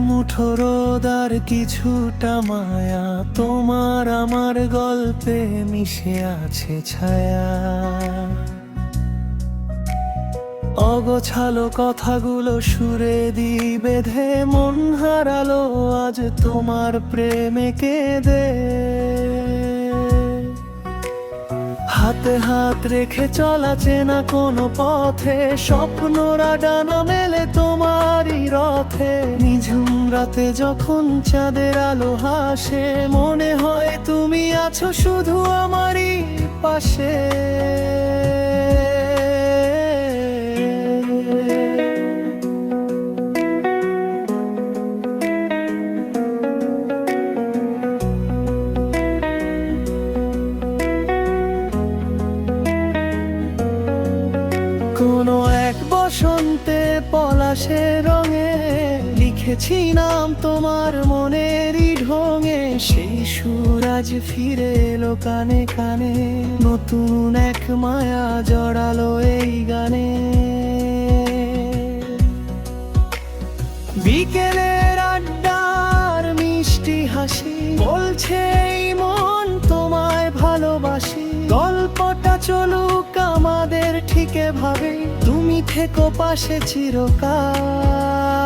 মুঠো রোদার কিছুটা মায়া, তোমার আমার গল্পে মিশে আছে ছায়া। অগোছালো কথাগুলো সুরে দি বেঁধে মন হারালো আজ তোমার প্রেমে কেঁদে। হাতে হাত রেখে চলা চেনা কোনো পথে, স্বপ্নরা ডানা মেলে তোমারই রথে। নিঝুম রাতে যখন চাঁদের আলো হাসে, মনে হয় তুমি আছো শুধু আমারই পাশে। কোনো এক বসন্তে পলাশে রঙে লিখেছি নাম তোমার মনেরই ঢঙে। সেই সুর আজ ফিরে এলো কানে কানে, নতুন এক মায়া জড়ালো এই গানে। বিকেলের আড্ডার মিষ্টি হাসি, বলছে মন তোমায় ভালোবাসি। গল্পটা চলুক আমাদের ঠিক ভাবে তুমি থেকো পাশে চিরকাল।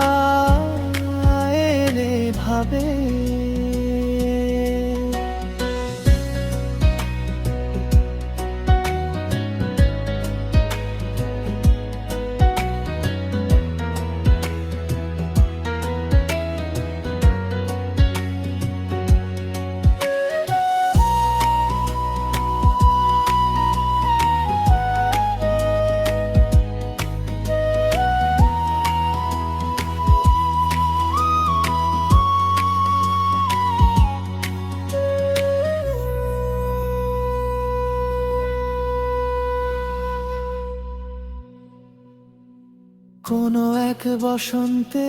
কোনো এক বসন্তে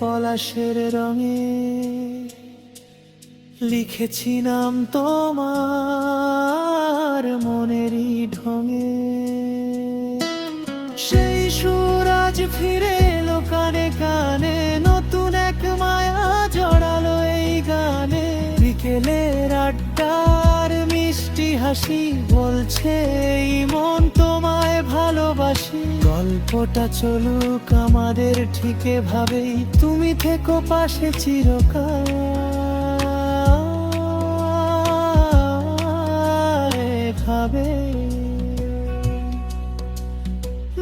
পলাশের রঙে লিখেছি নাম তোমার মনেরই ঢঙে। সেই সুরাজ ফিরে এলো কানে কানে, নতুন এক মায়া জড়ালো এই গানে। বিকেলের আড্ডার মিষ্টি হাসি বলছে, এই মন ভালোবাসি গল্পটা চলুক আমাদের ঠিক ভাবেই তুমি থেকো পাশে চিরকাল ভাবে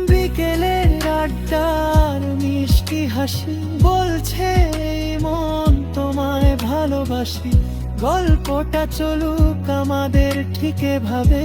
বিকেলের আড্ডার মিষ্টি হাসি, বলছে মন তোমায় ভালোবাসি। গল্পটা চলুক আমাদের ঠিক ভাবে